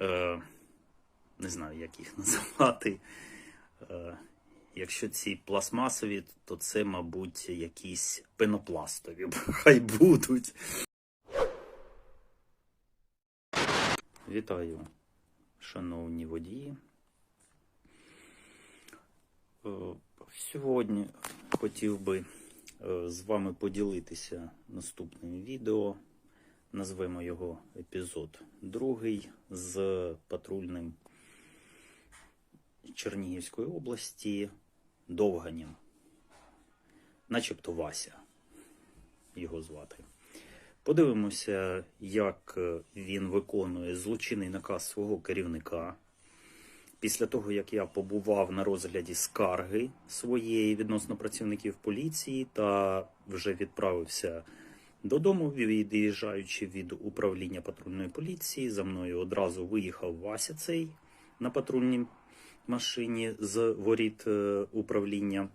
Е, не знаю, як їх називати. Е, якщо ці пластмасові, то це, мабуть, якісь пенопластові. Хай будуть. Вітаю, шановні водії. Е, Сьогодні хотів би е, з вами поділитися наступним відео. Назвемо його епізод другий з патрульним Чернігівської області Довганем. Начебто Вася його звати. Подивимося, як він виконує злочинний наказ свого керівника. Після того, як я побував на розгляді скарги своєї відносно працівників поліції та вже відправився додому, від'їжджаючи від управління патрульної поліції, за мною одразу виїхав Вася цей на патрульній машині з воріт е, управління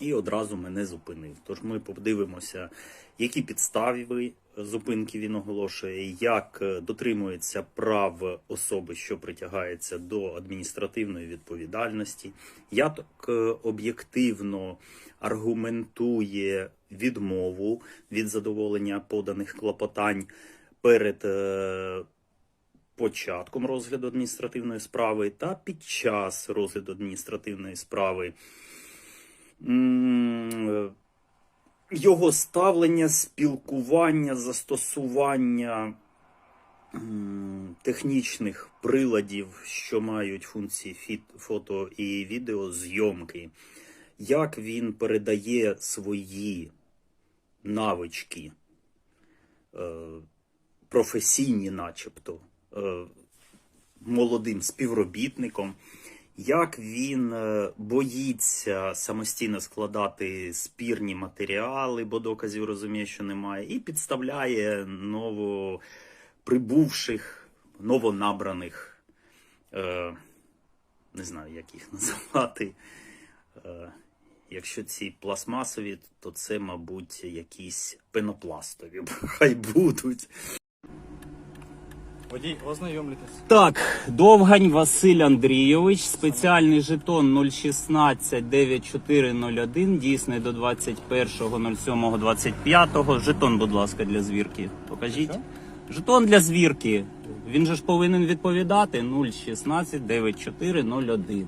і одразу мене зупинив. Тож ми подивимося, які підстави зупинки він оголошує, як е, дотримується прав особи, що притягається до адміністративної відповідальності, як е, об'єктивно аргументує відмову від задоволення поданих клопотань перед е, початком розгляду адміністративної справи та під час розгляду адміністративної справи. Його ставлення, спілкування, застосування технічних приладів, що мають функції фото і відеозйомки, як він передає свої навички, е, професійні, начебто, е, молодим співробітником, як він е, боїться самостійно складати спірні матеріали, бо доказів розуміє, що немає, і підставляє новоприбувших, новонабраних, не знаю, як їх називати. Якщо ці пластмасові, то це, мабуть, якісь пенопластові. Хай будуть. Водій, ознайомлюйтесь. Так, Довгань Василь Андрійович, спеціальний жетон 016 9401, дійсний до 21.07.25. Жетон, будь ласка, для звірки. Покажіть. Що? Жетон для звірки. Він же ж повинен відповідати 016 9401.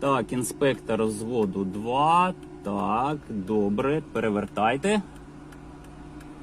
Так, інспектор зводу 2. Так, добре, перевертайте.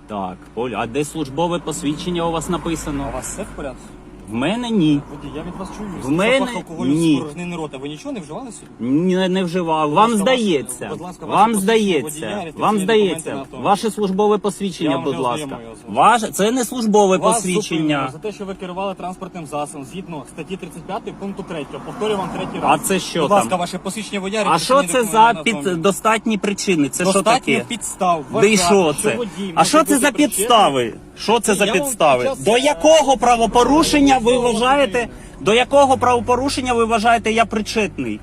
Так, Оль, а де службове посвідчення у вас написано? у вас все в порядку? В мене ні. Водій, я від вас чую. В мене ні. з порожнини рота. Ви нічого не вживали сьогодні? Не, не вживав. Вам здається. будь ласка, Вам здається. водія, Вам здається. автомобіль. Ваше службове посвідчення, Я вам будь вже ласка. Ваше це не службове Вас посвідчення. за те, що ви керували транспортним засобом згідно статті 35 пункту 3. Повторюю вам третій А раз. це що Будь там? ласка, ваше посвідчення водія. А що це за під достатні причини? Це що таке? підстав. Да і що це? водій А може що це бути за причетний- підстави? Що це за підстави? До якого правопорушення ви вважаєте? До якого правопорушення ви вважаєте я причетний?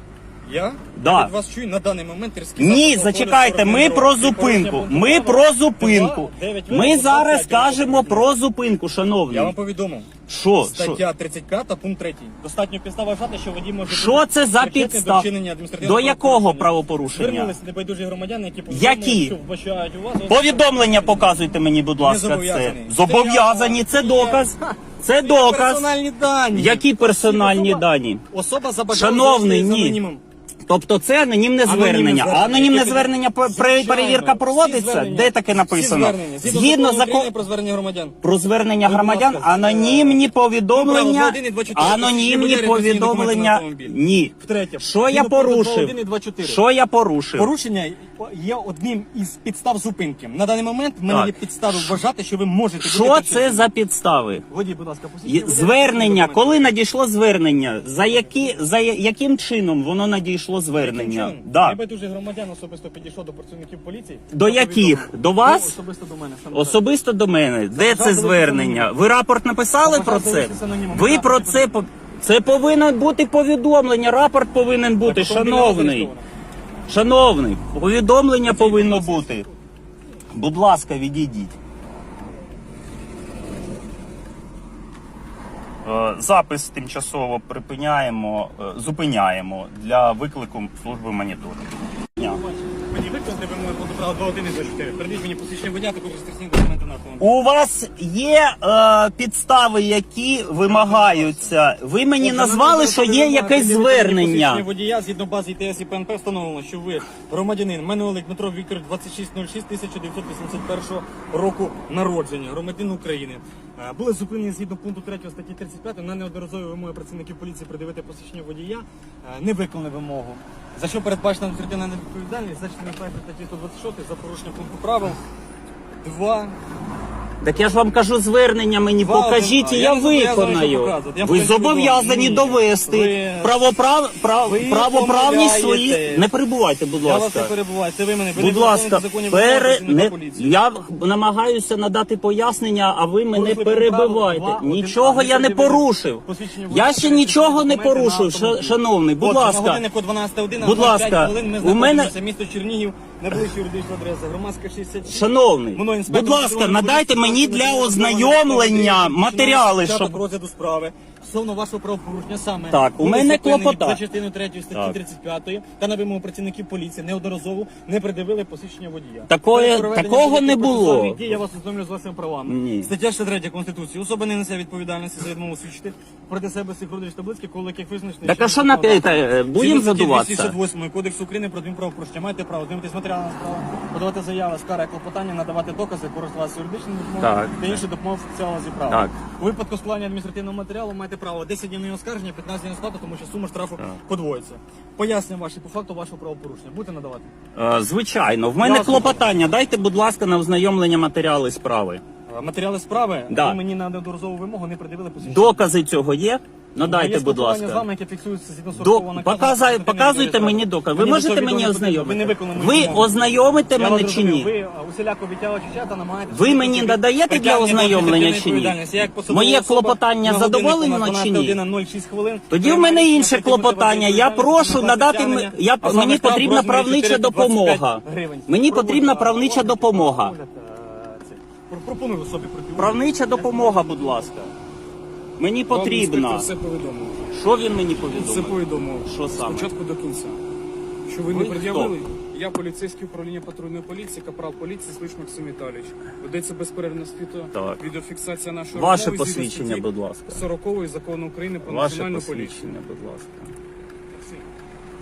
Я? Да. Від вас чую на даний момент різкий Ні, зачекайте, ми порожнини про. Порушення зупинку. пункту Ми про зупинку. 9 Ми зараз кажемо про зупинку, шановний. Я вам повідомив. Що? Що? Стаття 35 пункт 3. Достатньо підстав вважати, що водій може Що бути це за причетний підстав? до вчинення адміністративного До якого правопорушення. Звернулися небайдужі громадяни, які Які? що вбачають у вас... Повідомлення показуйте мені, будь ласка, це. зобов'язаний. Зобов'язані, це доказ. Це доказ. Персональні дані. Які персональні дані? Особа за бажанням Шановний, залишити ні. анонімом. Тобто це анонімне звернення. А анонімне звернення Звичайно. перевірка проводиться? Де таке написано? Згідно закону про звернення громадян. про звернення громадян, анонімні повідомлення, 1 і 24. анонімні повідомлення. Ні. Втретє. Що я порушив? 1 і 24. Що я порушив? Порушення є одним із підстав зупинки. На даний момент в мене є підстави вважати, що ви можете Що це за підстави? Водій, будь ласка, Звернення, коли надійшло звернення, за які за яким чином воно надійшло Яким звернення? Да. Небайдужий громадян особисто підійшов до працівників поліції. До Я яких? До вас? Ну, особисто до мене. саме так. Особисто до мене. Де це звернення? Ви рапорт написали про це? Ви про це по- це повинно бути повідомлення. Рапорт повинен бути, Так, шановний. Шановний, повідомлення повинно бути. Будь ласка, відійдіть. Запис тимчасово припиняємо, е, зупиняємо для виклику служби моніторингу. Мені виконати вимоги пункту права 2.1 і 24. Передіть мені посвідчення водія, таку реєстраційні документи. У вас є е, підстави, які вимагаються. Ви мені назвали, що є якесь звернення. водія згідно бази ІТС і ПНП встановлено, що ви громадянин Менуелик Дмитро Віктор 2606 1981 року народження, громадянин України. Е, Були зупинені згідно пункту 3 статті 35 на неодноразові вимоги працівників поліції придивити посвідчення водія, е, не виконали вимогу. За що передбачена адміністративна відповідальність, за частиною першої статті 126 за порушення пункту правил. Два Так я ж вам кажу звернення мені Два, покажіть, один. А, я я не зобов'язаний виконаю. показувати. Я Ви зобов'язані Ні. довести Ви- правоправ... прав... Ви правоправність свої. помиляєтесь. Не перебувайте, будь Я вас ласка. не перебуваю, це ви мене ви Будь ласка, пере... не... я намагаюся надати пояснення, а ви мене Порушили перебиваєте. два, Нічого один, я не порушив. посвідчення Я водія, ще нічого не документи на порушив, ша- автомобіль. шановний. Будь ласка. Годиннику 12 година, Будь 25 ласка, хвилин ми у мене- знаходимося місто Чернігів, найближча юридична адреса, громадська 66. Шановний, Мною інспектор будь ласка, патрульної надайте поліції мені для ознайомлення матеріали, початок щоб розгляду справи. Стосовно вашого правопорушення саме Так, у були мене зупинені клопота- за частиною 3 статті Так. 35 та на вимогу працівників поліції неодноразово не придивили посвідчення водія. Такої- Перед проведенням такого не було. процесуальних дій Я вас ознайомлю з вашими правами. Ні. Стаття 63 Конституції. Особа не несе відповідальності за відмову свідчити проти себе всіх родичів та близьких, яких визначено. Так а що на законодавством. е, будемо задуватися? 268 Кодексу України про адмінправопорушення. Маєте право знайомитись з матеріалами справи, подавати заяви, скарги, клопотання, надавати докази, користуватися юридичним допомогою Так. та інші допомоги офіціала зі права. Так. У випадку складання адміністративного матеріалу маєте право 10 днів на оскарження, 15 днів на сплату, тому що сума штрафу подвоїться. Пояснюю ваші по факту вашого правопорушення. Будете надавати? Е, Звичайно, в мене Я клопотання. Дайте, будь ласка, на ознайомлення матеріали справи. Е, Матеріали справи Да. ви мені на неодноразову вимогу не придивили посвідчення. Докази цього є? Надайте, Є будь спілкування з ласка. вами, яке фіксується згідно До... 40. Показай... Показуйте мені докази. Ви можете мені потрібно. Ви не ознайомити? виконали Ви мою вимогу. ознайомите Я мене вас чи ні? Ви усіляко відтягувачі чата намагаєтесь... Ви мені надаєте для ознайомлення чи ні? Моє клопотання задоволено чи ні? 06 хвилин. Тоді в мене інше клопотання. Я прошу надати м- я мені потрібна правнича допомога. Мені потрібна правнича допомога. Пропоную собі проти Правнича допомога, будь ласка. Мені потрібна. Все повідомив. Що він мені Все повідомив? повідомив. Що саме? Спочатку до кінця. Що ви Ви не пред'явили? Я поліцейське управління патрульної поліції, капрал поліції Слиш Максим Віталійович. Ведеться безперервна світо, Так. відеофіксація нашої Ваше посвідчення, будь ласка. 40 закону України про Ваше національну поліцію. посвідчення, будь ласка.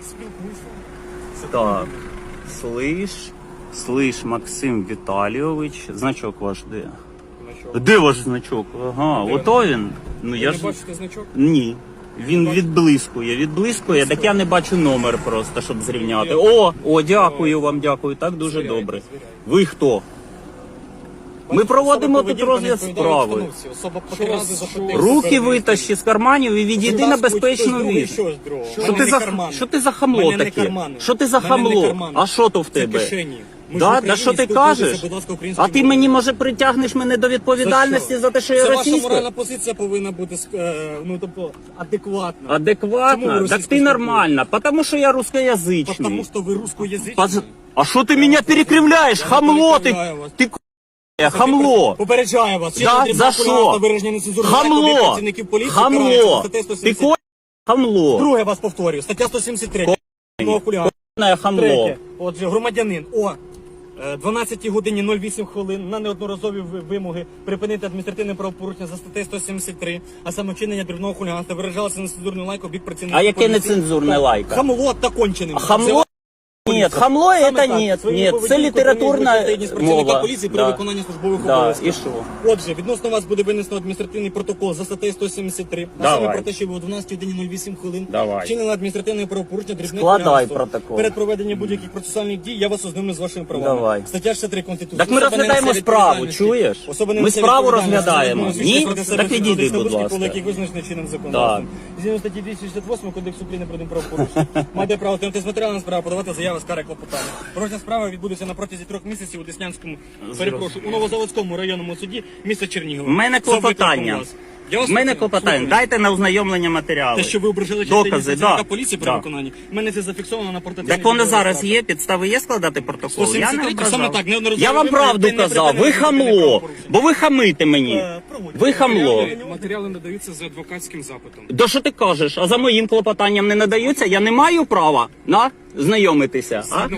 Спілкуйся. Так. Слиш, слиш Максим Віталійович. Значок ваш де? Значок. Де ваш значок? Ага, Де? ото він. Ну Ви я не ж бачите значок? ні. Він відблискує, відблискує, так я не бачу номер просто, щоб зрівняти. О, о, дякую вам, дякую. Так дуже добре. Ви хто? Ми проводимо тут розгляд справи. Руки витащи з карманів і відійди на безпечну від. Що ти за що ти за хамло таке? Що ти за хамло? А що то в тебе? Ми ж в Да, Україні да що ти кажеш? будь ласка, А ти мовою. мені може притягнеш мене до відповідальності за те, що я Це ваша моральна позиція повинна бути е, ну тобто адекватна. Чому ви Адекватно? Так російською ти нормально, потому що я Потому русскоязичний. що ви русскоязичний. Паз- А що ти мене перекривляєш? Я не Хамло ти! перекривляю вас. Ти хамло! Попереджаю вас. Да, за що? Хамло! Хамло! Ти ко... Хамло! Друге вас повторюю. Стаття 173. Кримінального хуліганства. Ко***е хамло! Третє. Отже, громадянин о 12 годині 08 хвилин на неодноразові вимоги припинити адміністративне правопорушення за статтею 173, а саме вчинення дрібного хуліганства виражалося нецензурною лайком від працівників А яке поліції. нецензурне лайка? Хамло та конченим. Хамло? Нет, хамло это нет, нет, це літературна мова. поліції при Да. виконанні службових Да, обов'язків. і що? Отже, відносно вас буде винесено адміністративний протокол за статтею 173, а Давай. саме про те, що ви о 12 годині 08 хвилин Давай. вчинили адміністративне правопорушення дрібних Складай протокол. Перед проведенням будь-яких процесуальних дій я вас ознайомлю з вашими правами. Давай. Стаття 63 Конституції. Так ми Особа не розглядаємо несе справу, відповідальності. чуєш? Особа не Ми несе справу відповідальності за розглядаємо. відмову Ні? проти себе Так журналістів будь ласка. коло яких визначено чинним законодавством. Згідно статті 268 Кодексу України про адмінправопорушення. Маєте право тягнути з матеріалом справи, подавати заяви, скарги, клопотання. Розгляд справи відбудеться на протязі трьох місяців у Деснянському, перепрошую, у Новозаводському районному суді міста Чернігова. У мене клопотання. Я вас В мене клопотання. Слухаю. Дайте на ознайомлення матеріали. Те, що ви ображали Докази, працівника да. поліції при Да. виконанні, в мене це зафіксовано на портативній Так воно зараз є, підстави є складати протокол. Я не 173, ображав. саме так, неодноразово Я вам правду казав. Ви хамло. правопорушення. Бо ви хамите мені. Е, проводьте. Ви хамло. Матеріали, матеріали надаються за адвокатським запитом. Да що ти кажеш? А за моїм клопотанням не надаються? Я не маю права на знайомитися. А?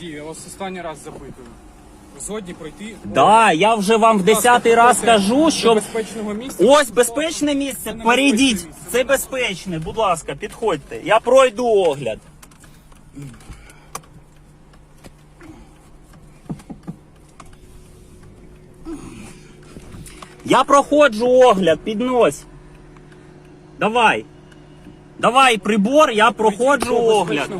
Я вас останній раз запитую. Згодні пройти Да, я вже вам в десятий раз кажу, що безпечного місця. ось безпечне місце. Перейдіть. Це безпечне. Будь ласка, підходьте. Я пройду огляд. Я проходжу огляд, піднось. Давай. Давай прибор, я проходжу огляд.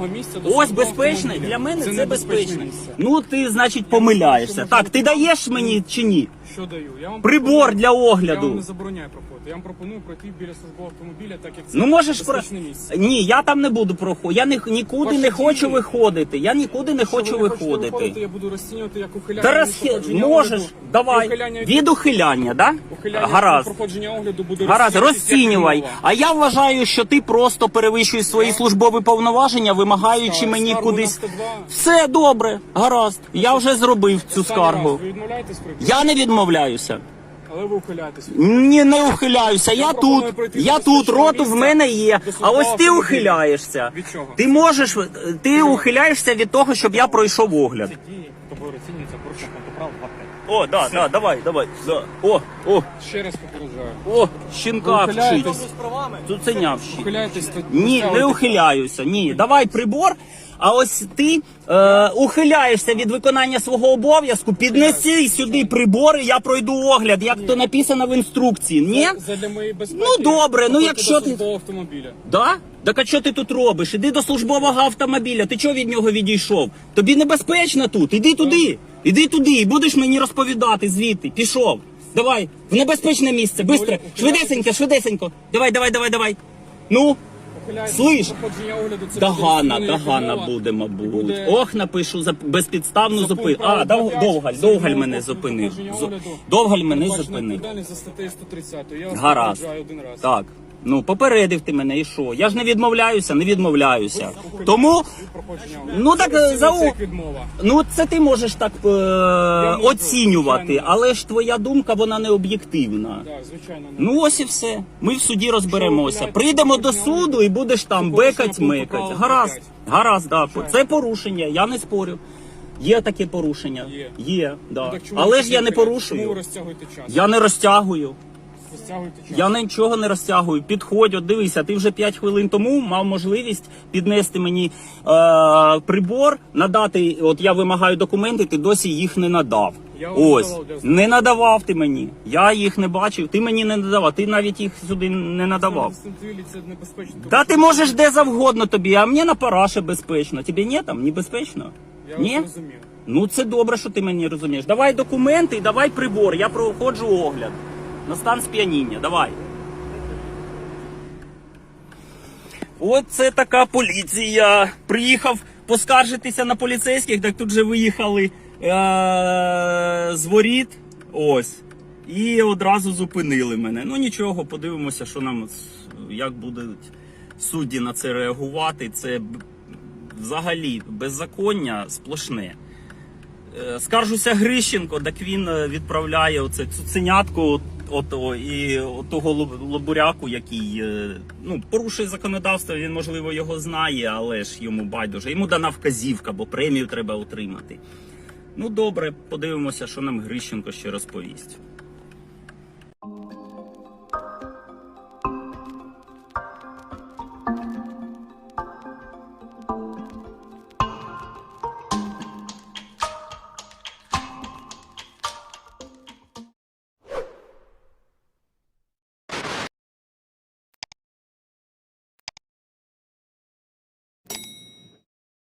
Ось безпечне. Для мене Це безпечне. Ну ти, значить, помиляєшся. Так, ти даєш мені чи ні? Що даю? Я вам Прибор пропоную- для Я вам огляду. не забороняю проходити. Я вам пропоную пройти біля службового автомобіля, так як це Ну можеш про безпечне місце. ні, я там не буду проходити. Я ні, нікуди Ваші не хочу дії. виходити. Я нікуди не Якщо хочу ви не хочете виходити. виходити, я буду розцінювати як ухиляння Та від розхи... проходження можеш, огляду. давай. Ухиляння від- Від ухиляння, да? ухиляння від Гаразд. проходження огляду буде Гаразд, розцінюватись як розцінювай. А я вважаю, що ти просто перевищуєш свої службові повноваження, вимагаючи Так, мені скаргу на кудись. 102. Все добре, гаразд. Я вже зробив цю Останній раз. скаргу. Ви відмовляєтесь пройти? Я не відмовляюся. Але ви ухиляєтесь. Ні, не ухиляюся. Я пропоную тут. пройти Я до тут, роту в місця, мене є. до А ось ти автомобіля. ухиляєшся. Від чого? Ти можеш, ти ухиляєшся від того, щоб я пройшов огляд. Ці дії тобою порушення контрправ 25. О, да, да, давай, давай. Да. О, о, Ще раз попереджаю. о, щенка Ви ухиляєтесь? вчить. Цуценя вчить. Ухиляєтесь то Ні, не ухиляюся. Ні, давай прибор. А ось ти е, ухиляєшся від виконання свого обов'язку, піднеси сюди прибори, я пройду огляд, як то написано в інструкції. Ні? Задля моєї безпеки. Ну, добре, ну, якщо ти- службового автомобіля. Да? Так а що ти тут робиш? Іди до службового автомобіля. Ти чого від нього відійшов? Тобі небезпечно тут. Іди туди. Іди туди і будеш мені розповідати звідти. Пішов. Давай, в небезпечне місце. Бистро. Швидесенько, швидесенько. Давай, давай, давай, давай. Ну, Слиш? Догана, догана буде, мабуть. Буде- Ох, напишу за безпідставну зупинку. А, Дов- Довгаль, Довгаль мене зупинив. З... Довгаль мене зупинив. за статтею 130. Я Гаразд. один раз. Так. Ну, попередив ти мене і що? Я ж не відмовляюся, не відмовляюся. Тому, ну так за розцінюється. Ну, це ти можеш так е, можу, оцінювати, звичайно. але ж твоя думка вона не об'єктивна. Так, звичайно. не. Ну ось і все. Ми в суді розберемося. Прийдемо до суду і будеш там бекать, мекать. Гаразд, гаразд, да. Це порушення, я не спорю. Є таке порушення. Є. Є, да. Ну, так чому Але ж я не? Чому ви порушую. розтягуєте час? Я не розтягую. Розтягуєте час. Я нічого не розтягую. Підходь, от дивися, ти вже 5 хвилин тому мав можливість піднести мені е, прибор, надати. От я вимагаю документи, ти досі їх не надав. Я вам Ось надавав для не надавав ти мені. Я їх не бачив. Ти мені не надавав. Ти навіть їх сюди не надавав. Дистанційні це небезпечно. тому Та ти можеш де завгодно тобі, а мені на параше безпечно. Тобі ні там, небезпечно? Я Ні? розумію. Ну це добре, що ти мені розумієш. Давай документи і давай прибор. Я проходжу огляд. На стан сп'яніння. Давай. От це така поліція. Приїхав поскаржитися на поліцейських, так тут же виїхали е- з воріт. Ось. І одразу зупинили мене. Ну нічого, подивимося, що нам як будуть судді на це реагувати. Це взагалі беззаконня сплошне. Е, Скаржуся Грищенко, так він е, відправляє оце цуценятку от, і от того лобуряку, який е, ну, порушує законодавство, він, можливо, його знає, але ж йому байдуже. Йому дана вказівка, бо премію треба отримати. Ну добре, подивимося, що нам Грищенко ще розповість.